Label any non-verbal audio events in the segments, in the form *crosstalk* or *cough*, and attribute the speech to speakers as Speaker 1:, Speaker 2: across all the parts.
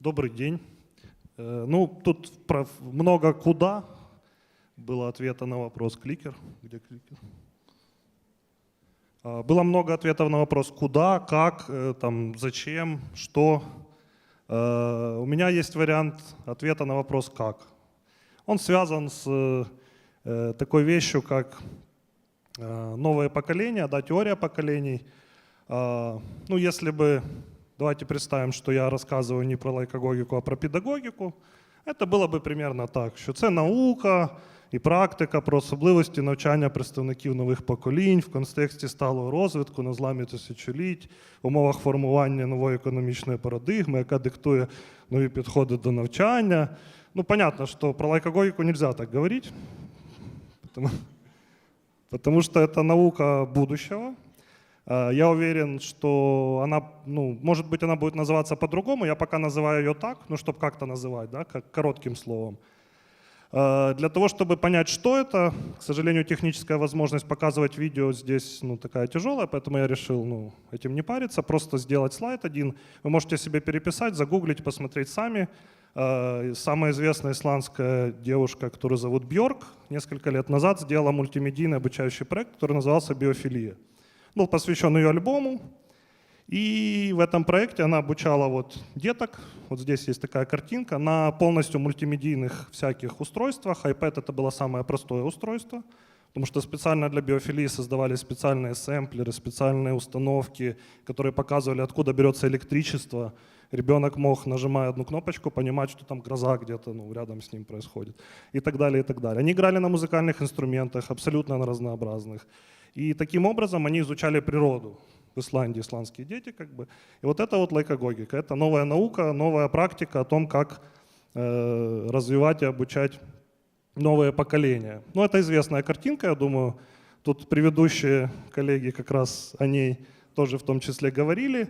Speaker 1: Добрый день. Э, Ну, тут много куда было ответа на вопрос кликер. Где кликер? А, Было много ответов на вопрос куда, как, э, там, зачем, что. Э, У меня есть вариант ответа на вопрос как. Он связан с такой вещью, как новое поколение, да, теория поколений. А, Ну, если бы Давайте представим, що я розказую не про лайкогогіку, а про педагогіку. Це було б примерно так, що це наука і практика про особливості навчання представників нових поколінь в контексті сталого розвитку на зламі тисячоліть, в умовах формування нової економічної парадигми, яка диктує нові підходи до навчання. Ну, понятно, що про лайкогогіку нельзя так говорити, *laughs* потому, потому что это наука будущего, Я уверен, что она, ну, может быть, она будет называться по-другому. Я пока называю ее так, ну, чтобы как-то называть, да, как коротким словом. Э, Для того, чтобы понять, что это, к сожалению, техническая возможность показывать видео здесь ну, такая тяжелая, поэтому я решил ну, этим не париться, просто сделать слайд один. Вы можете себе переписать, загуглить, посмотреть сами. Э, Самая известная исландская девушка, которую зовут Бьорк, несколько лет назад сделала мультимедийный обучающий проект, который назывался «Биофилия» был посвящен ее альбому. И в этом проекте она обучала вот деток, вот здесь есть такая картинка, на полностью мультимедийных всяких устройствах. iPad это было самое простое устройство, потому что специально для биофилии создавали специальные сэмплеры, специальные установки, которые показывали, откуда берется электричество. Ребенок мог, нажимая одну кнопочку, понимать, что там гроза где-то ну, рядом с ним происходит. И так далее, и так далее. Они играли на музыкальных инструментах, абсолютно на разнообразных. И таким образом они изучали природу в Исландии, исландские дети. Как бы. И вот это вот лайкогогика. Это новая наука, новая практика о том, как э, развивать и обучать новые поколения. Ну, это известная картинка, я думаю. Тут предыдущие коллеги как раз о ней тоже в том числе говорили.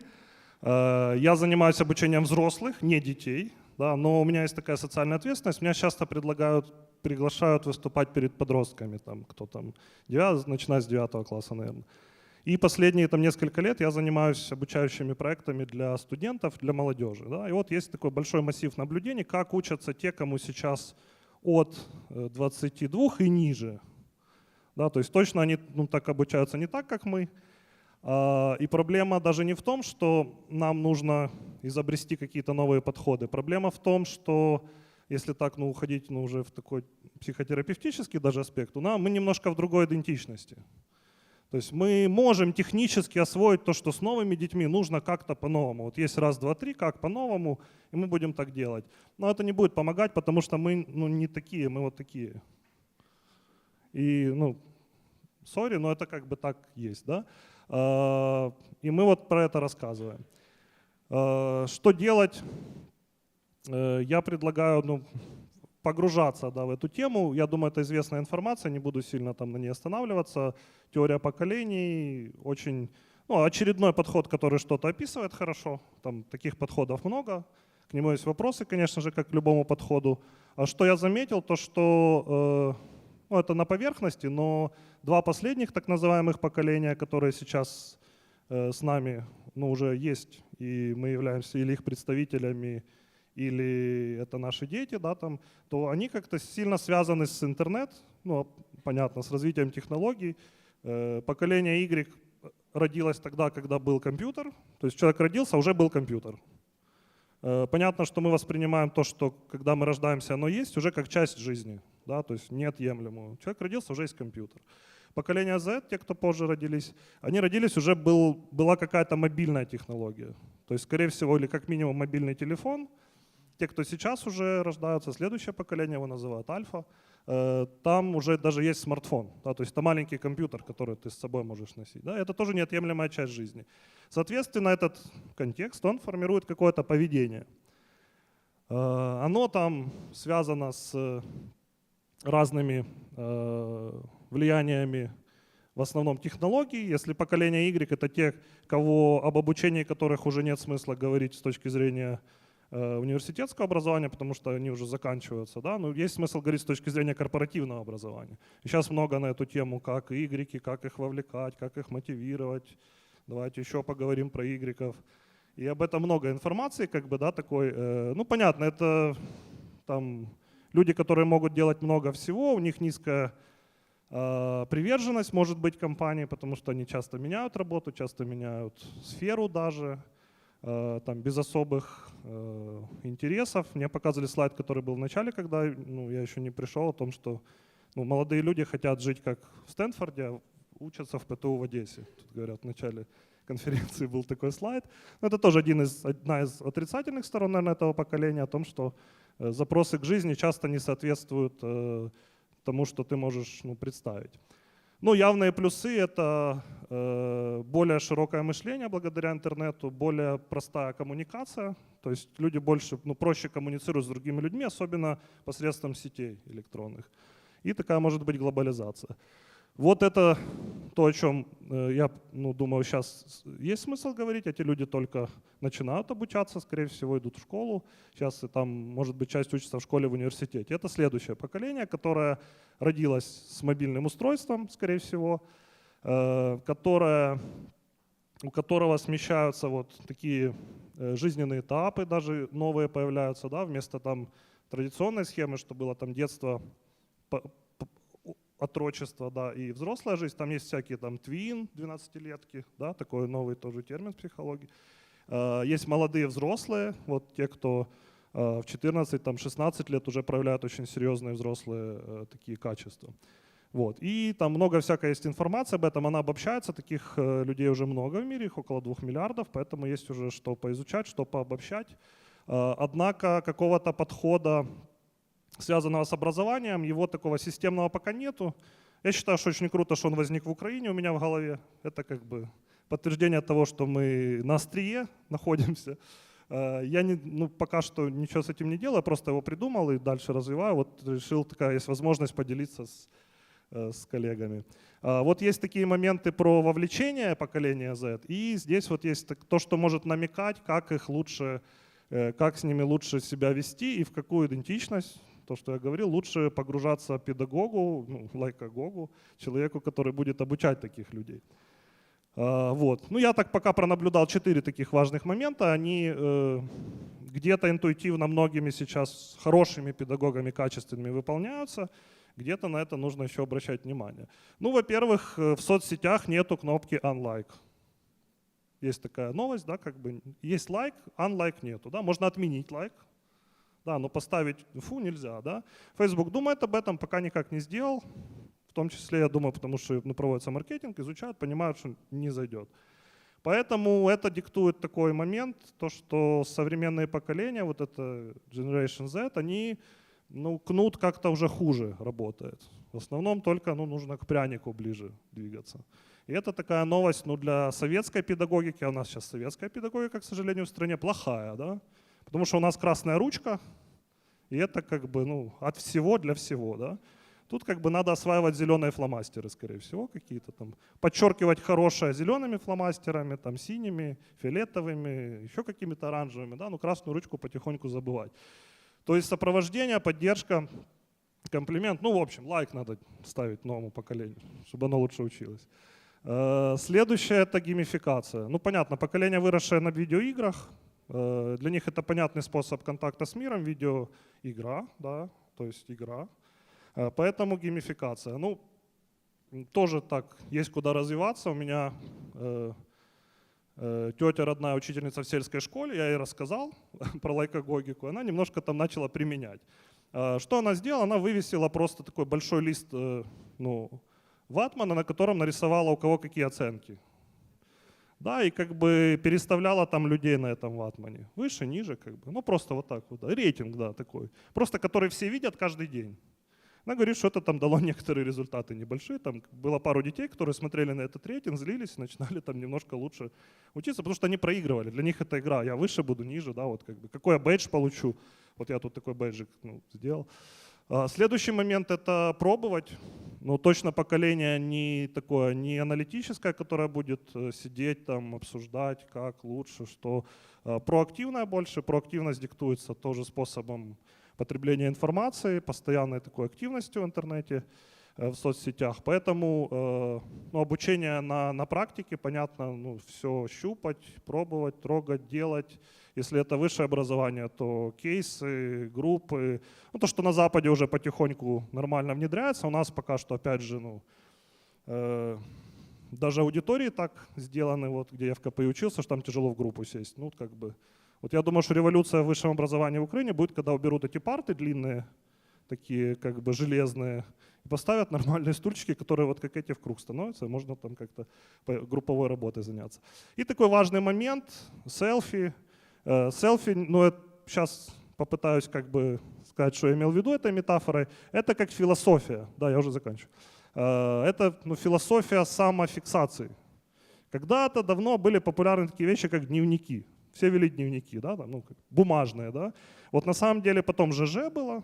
Speaker 1: Э, я занимаюсь обучением взрослых, не детей, да, но у меня есть такая социальная ответственность. Меня часто предлагают, приглашают выступать перед подростками, там, кто там, 9, начиная с 9 класса, наверное. И последние там, несколько лет я занимаюсь обучающими проектами для студентов, для молодежи. Да? И вот есть такой большой массив наблюдений, как учатся те, кому сейчас от э, 22 и ниже. Да? То есть точно они ну, так обучаются не так, как мы. А, И проблема даже не в том, что нам нужно изобрести какие-то новые подходы. Проблема в том, что если так ну, уходить ну, уже в такой психотерапевтический даже аспект, у нас, мы немножко в другой идентичности. То есть мы можем технически освоить то, что с новыми детьми нужно как-то по-новому. Вот есть раз, два, три, как по-новому, и мы будем так делать. Но это не будет помогать, потому что мы ну, не такие, мы вот такие. И, ну, сори, но это как бы так есть, да? А, И мы вот про это рассказываем. А, Что делать? Э, Я предлагаю ну, погружаться да, в эту тему. Я думаю, это известная информация, не буду сильно там на ней останавливаться. Теория поколений очень ну, очередной подход, который что-то описывает хорошо. Там таких подходов много. К нему есть вопросы, конечно же, как к любому подходу. А что я заметил, то что э, ну, это на поверхности, но два последних так называемых поколения, которые сейчас э, с нами ну, уже есть, и мы являемся или их представителями, или это наши дети, да, там, то они как-то сильно связаны с интернет, ну, понятно, с развитием технологий. Э, Поколение Y родилось тогда, когда был компьютер, то есть человек родился, уже был компьютер. Э, Понятно, что мы воспринимаем то, что когда мы рождаемся, оно есть, уже как часть жизни, да, то есть неотъемлемую. Человек родился, уже есть компьютер. Поколение Z, те, кто позже родились, они родились, уже был, была какая-то мобильная технология. То есть, скорее всего, или как минимум мобильный телефон. Те, кто сейчас уже рождаются, следующее поколение его называют альфа, э, там уже даже есть смартфон. Да, то есть это маленький компьютер, который ты с собой можешь носить. Да, это тоже неотъемлемая часть жизни. Соответственно, этот контекст, он формирует какое-то поведение. Э, Оно там связано с разными э, влияниями, в основном технологий. Если поколение Y — это те, кого, об обучении которых уже нет смысла говорить с точки зрения э, университетского образования, потому что они уже заканчиваются. Да? Но есть смысл говорить с точки зрения корпоративного образования. И сейчас много на эту тему, как Y, как их вовлекать, как их мотивировать. Давайте еще поговорим про Y. И об этом много информации, как бы, да, такой. э, Ну, понятно, это там люди, которые могут делать много всего, у них низкая э, приверженность может быть компании, потому что они часто меняют работу, часто меняют сферу даже, э, там без особых э, интересов. Мне показывали слайд, который был в начале, когда ну, я еще не пришел, о том, что ну, молодые люди хотят жить как в Стэнфорде, учатся в ПТУ в Одессе. Тут говорят, в начале конференции был такой слайд. Но это тоже один из, одна из отрицательных сторон, наверное, этого поколения, о том, что запросы к жизни часто не соответствуют э, тому, что ты можешь ну, представить. Ну, явные плюсы — это э, более широкое мышление благодаря интернету, более простая коммуникация, то есть люди больше, ну, проще коммуницируют с другими людьми, особенно посредством сетей электронных. И такая может быть глобализация. Вот это то, о чем э, я ну, думаю, сейчас есть смысл говорить. Эти люди только начинают обучаться, скорее всего, идут в школу. Сейчас и там, может быть, часть учится в школе, в университете. Это следующее поколение, которое родилось с мобильным устройством, скорее всего, э, которое, у которого смещаются вот такие э, жизненные этапы, даже новые появляются, да, вместо там традиционной схемы, что было там детство, отрочество, да, и взрослая жизнь, там есть всякие там твин, 12-летки, да, такой новый тоже термин в психологии. Э, Есть молодые взрослые, вот те, кто э, в 14, там, 16 лет уже проявляют очень серьезные взрослые э, такие качества. Вот. И там много всякой есть информации об этом, она обобщается, таких людей уже много в мире, их около двух миллиардов, поэтому есть уже что поизучать, что пообобщать. Однако какого-то подхода, связанного с образованием, его такого системного пока нету. Я считаю, что очень круто, что он возник в Украине у меня в голове. Это как бы подтверждение того, что мы на острие *laughs* находимся. Э, Я не, ну, пока что ничего с этим не делаю, просто его придумал и дальше развиваю. Вот решил, такая есть возможность поделиться с, э, с коллегами. А, Вот есть такие моменты про вовлечение поколения Z, и здесь вот есть то, что может намекать, как их лучше, э, как с ними лучше себя вести и в какую идентичность, то, что я говорил, лучше погружаться педагогу, ну, лайкагогу, человеку, который будет обучать таких людей. А, Вот. Ну, я так пока пронаблюдал четыре таких важных момента. Они э, где-то интуитивно многими сейчас хорошими педагогами, качественными выполняются, где-то на это нужно еще обращать внимание. Ну, во-первых, э, в соцсетях нету кнопки unlike. Есть такая новость, да, как бы есть лайк, unlike нету, да, можно отменить лайк, да, но поставить фу нельзя, да. Facebook думает об этом, пока никак не сделал, в том числе, я думаю, потому что ну, проводится маркетинг, изучают, понимают, что не зайдет. Поэтому это диктует такой момент, то, что современные поколения, вот это Generation Z, они, ну, кнут как-то уже хуже работает. В основном только, ну, нужно к прянику ближе двигаться. И это такая новость, ну, для советской педагогики, а у нас сейчас советская педагогика, к сожалению, в стране плохая, да, потому что у нас красная ручка, и это как бы, ну, от всего для всего, да. Тут как бы надо осваивать зеленые фломастеры, скорее всего, какие-то там. Подчеркивать хорошее зелеными фломастерами, там синими, фиолетовыми, еще какими-то оранжевыми, да, ну красную ручку потихоньку забывать. То есть сопровождение, поддержка, комплимент, ну в общем, лайк надо ставить новому поколению, чтобы оно лучше училось. Э, Следующее это геймификация. Ну понятно, поколение, выросшее на видеоиграх, для них это понятный способ контакта с миром, видеоигра, да, то есть игра. Э, Поэтому геймификация. Ну, тоже так, есть куда развиваться. У меня э, э, тетя родная учительница в сельской школе, я ей рассказал *laughs* про лайкогогику, она немножко там начала применять. Э, Что она сделала? Она вывесила просто такой большой лист э, ну, ватмана, на котором нарисовала у кого какие оценки. Да, и как бы переставляла там людей на этом ватмане. Выше, ниже, как бы. Ну, просто вот так вот. Да. Рейтинг, да, такой. Просто который все видят каждый день. Она говорит, что это там дало *laughs* некоторые результаты небольшие. Там было пару детей, которые смотрели на этот рейтинг, злились, *laughs* начинали там немножко лучше учиться, потому что они проигрывали. Для них это игра. Я выше буду, ниже, да, вот как бы. Какой я бейдж получу? Вот я тут такой бейджик ну, сделал. А, Следующий момент — это пробовать. Ну, точно поколение не такое, не аналитическое, которое будет э, сидеть там, обсуждать, как лучше, что. А, Проактивное больше. Проактивность диктуется тоже способом потребления информации, постоянной такой активностью в интернете. э, в соцсетях. Поэтому э, ну, обучение на, на практике, понятно, ну, все щупать, пробовать, трогать, делать. Если это высшее образование, то кейсы, группы. Ну, то, что на Западе уже потихоньку нормально внедряется, у нас пока что, опять же, ну, э, даже аудитории так сделаны, вот, где я в КПИ учился, что там тяжело в группу сесть. Ну, как бы. Вот я думаю, что революция в высшем образовании в Украине будет, когда уберут эти парты длинные, такие как бы железные, и поставят нормальные стульчики, которые вот как эти в круг становятся, можно там как-то групповой работой заняться. И такой важный момент — селфи. Э, селфи, ну, я сейчас попытаюсь как бы сказать, что я имел в виду этой метафорой. Это как философия. Да, я уже заканчиваю. Э, это ну, философия самофиксации. Когда-то давно были популярны такие вещи, как дневники. Все вели дневники, да, там, ну, бумажные, да. Вот на самом деле потом ЖЖ было,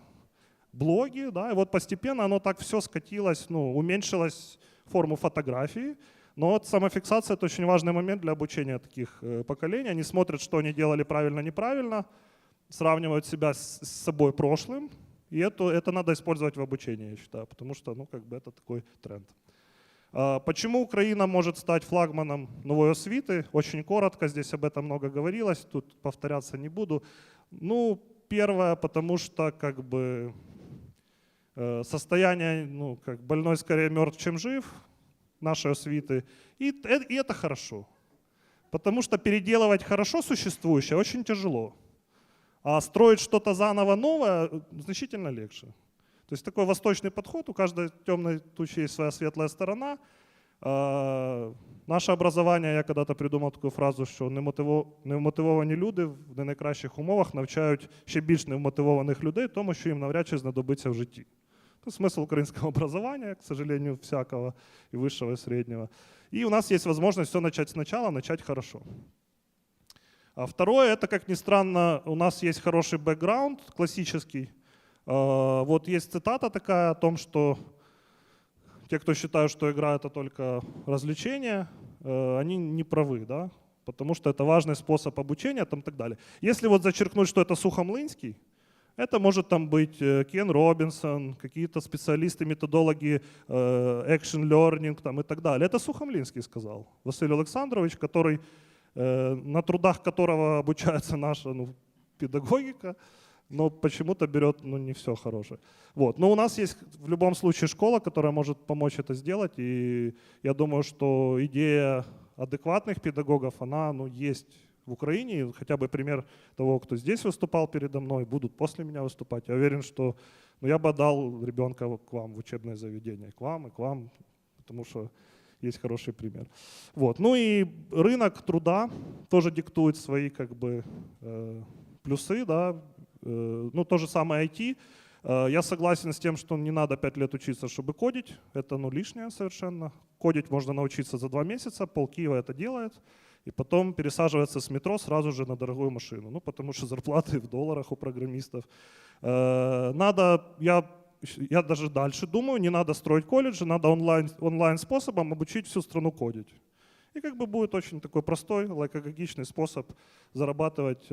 Speaker 1: блоги, да, и вот постепенно оно так все скатилось, ну, уменьшилось форму фотографии, но вот самофиксация — это очень важный момент для обучения таких э, поколений. Они смотрят, что они делали правильно, неправильно, сравнивают себя с, собой прошлым, и это, это надо использовать в обучении, я считаю, потому что ну, как бы это такой тренд. А, почему Украина может стать флагманом новой освиты? Очень коротко, здесь об этом много говорилось, тут повторяться не буду. Ну, первое, потому что как бы э, состояние, ну, как больной скорее мертв, чем жив, нашей освиты, и, и это хорошо. Потому что переделывать хорошо существующее очень тяжело. А строить что-то заново новое э, значительно легче. То есть такой восточный подход, у каждой темной тучи есть своя светлая сторона. А, наше образование, я когда-то придумав таку фразу, що немотивовані люди в не найкращих умовах навчають ще більш невмотивованих людей, тому що їм навряд чи знадобиться в житті. Это смысл украинского *laughs* образования, к сожалению, всякого, и высшего, и среднего. И у нас есть возможность все начать сначала, начать хорошо. А второе, это, как ни странно, у нас есть хороший бэкграунд классический, а, вот есть цитата такая о том, что те, кто считают, что игра это только развлечение, э, они не правы, да? потому что это важный способ обучения там, и так далее. Если вот зачеркнуть, что это Сухомлынский, это может там быть э, Кен Робинсон, какие-то специалисты, методологи, э, action learning там, и так далее. Это Сухомлинский сказал, Василий Александрович, который, на трудах которого обучается *laughs* наша ну, педагогика, но почему-то берет ну, не все хорошее. Вот. Но у нас есть в любом случае школа, которая может помочь это сделать, и я думаю, что идея адекватных педагогов, она ну, есть в Украине, хотя бы пример того, кто здесь выступал передо мной, будут после меня выступать. Я уверен, что ну, я бы отдал ребенка к вам в учебное заведение, к вам и к вам, потому что есть хороший пример. Вот. Ну и рынок труда тоже диктует свои как бы, э, плюсы, да, Э, ну, то же самое IT. Э, я согласен с тем, что не надо 5 лет учиться, чтобы кодить. Это ну, лишнее совершенно. Кодить можно научиться за 2 месяца, пол Киева это делает. И потом пересаживается с метро сразу же на дорогую машину. Ну, потому что зарплаты в долларах у программистов. Э, надо, я, я даже дальше думаю, не надо строить колледжи, надо онлайн, онлайн способом обучить всю страну кодить. И как бы будет очень такой простой, лайкологичный способ зарабатывать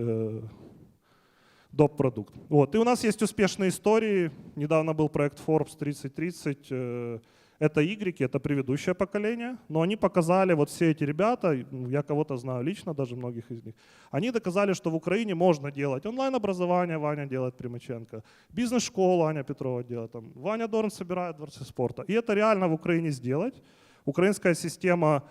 Speaker 1: доп. продукт. Вот. И у нас есть успешные истории. Недавно был проект Forbes 3030. Э, это Y, это предыдущее поколение, но они показали, вот все эти ребята, я кого-то знаю лично, даже многих из них, они доказали, что в Украине можно делать онлайн-образование, Ваня делает Примаченко, бизнес-школу Аня Петрова делает, там, Ваня Дорн собирает дворцы спорта. И это реально в Украине сделать. Украинская система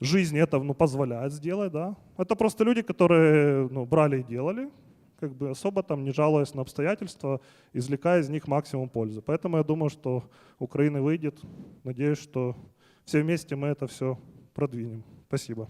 Speaker 1: жизни это ну, позволяет сделать. Да? Это просто люди, которые ну, брали и делали, как бы особо там не жалуясь на обстоятельства, извлекая из них максимум пользы. Поэтому я думаю, что Украина выйдет. Надеюсь, что все вместе мы это все продвинем. Спасибо.